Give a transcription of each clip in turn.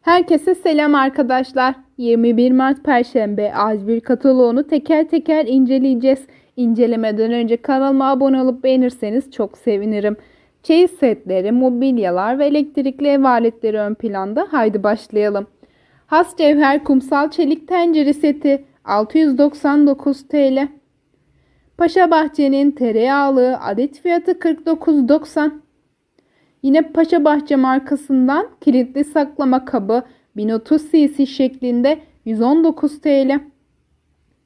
Herkese selam arkadaşlar. 21 Mart Perşembe A1 kataloğunu teker teker inceleyeceğiz. İncelemeden önce kanalıma abone olup beğenirseniz çok sevinirim. Çeyiz setleri, mobilyalar ve elektrikli ev aletleri ön planda. Haydi başlayalım. Has Cevher Kumsal Çelik Tencere seti 699 TL. Paşa Bahçe'nin tereyağlı adet fiyatı 49.90. Yine Paşa Bahçe markasından kilitli saklama kabı 1030 cc şeklinde 119 TL.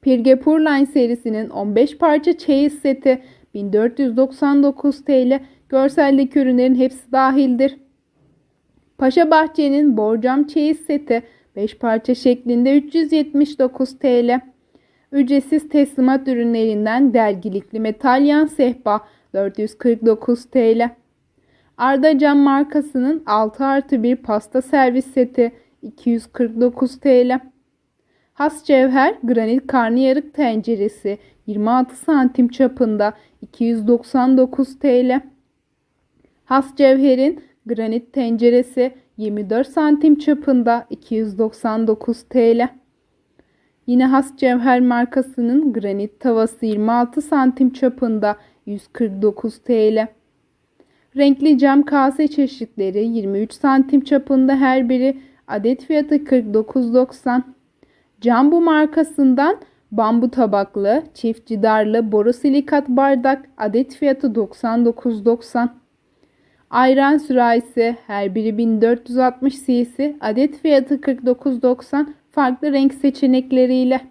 Pirge Purline serisinin 15 parça çeyiz seti 1499 TL. Görseldeki ürünlerin hepsi dahildir. Paşa Bahçe'nin borcam çeyiz seti 5 parça şeklinde 379 TL. Ücretsiz teslimat ürünlerinden dergilikli metalyan sehpa 449 TL. Arda Cam markasının 6 artı 1 pasta servis seti 249 TL. Has Cevher granit karnıyarık tenceresi 26 santim çapında 299 TL. Has Cevher'in granit tenceresi 24 santim çapında 299 TL. Yine Has Cevher markasının granit tavası 26 santim çapında 149 TL. Renkli cam kase çeşitleri 23 santim çapında her biri adet fiyatı 49.90. Cambu markasından bambu tabaklı, çift cidarlı borosilikat bardak adet fiyatı 99.90. Ayran sürahisi her biri 1460 cc adet fiyatı 49.90 farklı renk seçenekleriyle.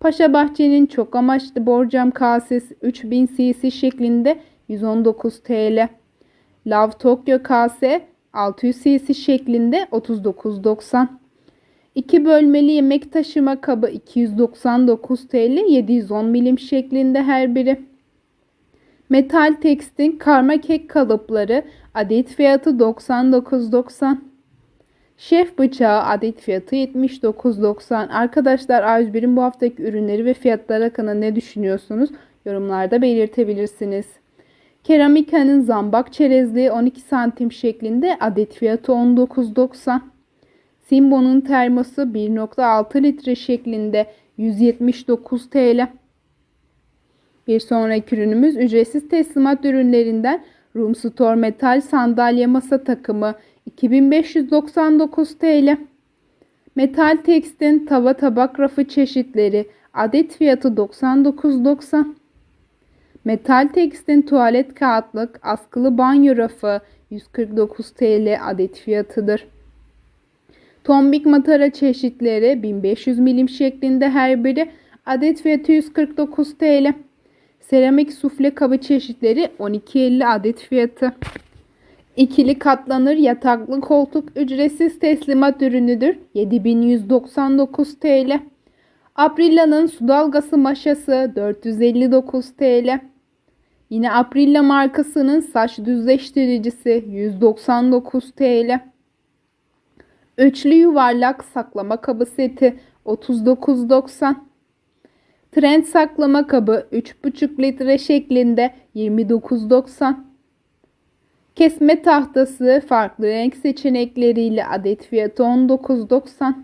Paşa Bahçe'nin çok amaçlı borcam kasesi 3000 cc şeklinde 119 TL. Love Tokyo kase 600 cc şeklinde 39.90. 2 bölmeli yemek taşıma kabı 299 TL 710 milim şeklinde her biri. Metal tekstin karma kek kalıpları adet fiyatı 99.90. Şef bıçağı adet fiyatı 79.90. Arkadaşlar A101'in bu haftaki ürünleri ve fiyatları hakkında ne düşünüyorsunuz? Yorumlarda belirtebilirsiniz. Keramika'nın zambak çerezliği 12 santim şeklinde adet fiyatı 19.90. Simbo'nun termosu 1.6 litre şeklinde 179 TL. Bir sonraki ürünümüz ücretsiz teslimat ürünlerinden Room Store Metal Sandalye Masa Takımı 2599 TL. Metal tekstin tava tabak rafı çeşitleri adet fiyatı 99.90. Metal tekstin tuvalet kağıtlık askılı banyo rafı 149 TL adet fiyatıdır. Tombik matara çeşitleri 1500 milim şeklinde her biri adet fiyatı 149 TL. Seramik sufle kabı çeşitleri 12.50 adet fiyatı. İkili katlanır yataklı koltuk ücretsiz teslimat ürünüdür. 7199 TL. Aprilla'nın su dalgası maşası 459 TL. Yine Aprilla markasının saç düzleştiricisi 199 TL. Üçlü yuvarlak saklama kabı seti 39.90. Trend saklama kabı 3,5 litre şeklinde 29.90. Kesme tahtası farklı renk seçenekleriyle adet fiyatı 19.90.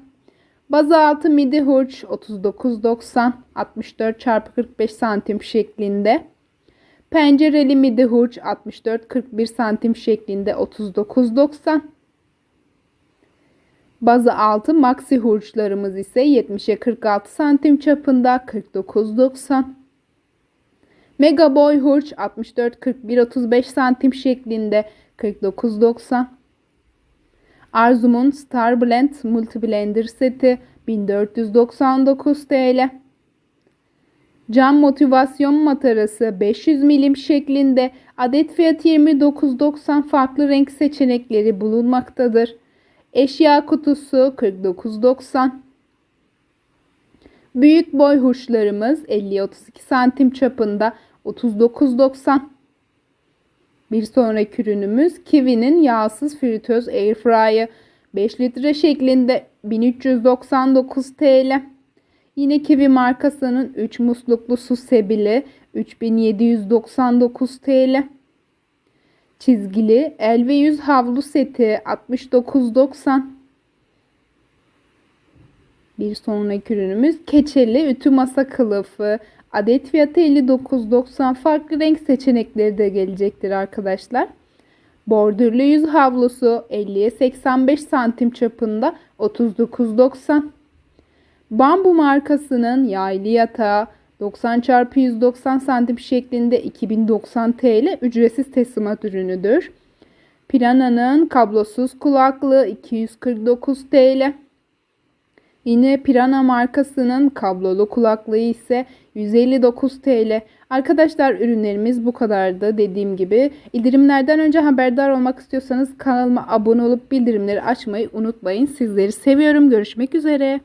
Baza altı midi hurç 39.90 64 x 45 santim şeklinde. Pencereli midi hurç 64-41 santim şeklinde 39.90. Bazı altı maxi hurçlarımız ise 70'e 46 santim çapında 49.90. Mega boy hurç 64-41-35 santim şeklinde 49.90. Arzum'un Star Blend Multi Blender seti 1499 TL. Cam motivasyon matarası 500 milim şeklinde adet fiyatı 29.90 farklı renk seçenekleri bulunmaktadır. Eşya kutusu 49.90. Büyük boy hurçlarımız 50-32 santim çapında 39.90. Bir sonraki ürünümüz Kiwi'nin yağsız fritöz airfryer 5 litre şeklinde 1399 TL. Yine Kiwi markasının 3 musluklu su sebili 3799 TL. Çizgili el ve yüz havlu seti 69.90. Bir sonraki ürünümüz keçeli ütü masa kılıfı. Adet fiyatı 59.90 farklı renk seçenekleri de gelecektir arkadaşlar. Bordürlü yüz havlusu 50'ye 85 santim çapında 39.90. Bambu markasının yaylı yatağı 90 x 190 santim şeklinde 2090 TL ücretsiz teslimat ürünüdür. Pirana'nın kablosuz kulaklığı 249 TL. Yine Pirana markasının kablolu kulaklığı ise 159 TL. Arkadaşlar ürünlerimiz bu kadardı dediğim gibi. İndirimlerden önce haberdar olmak istiyorsanız kanalıma abone olup bildirimleri açmayı unutmayın. Sizleri seviyorum. Görüşmek üzere.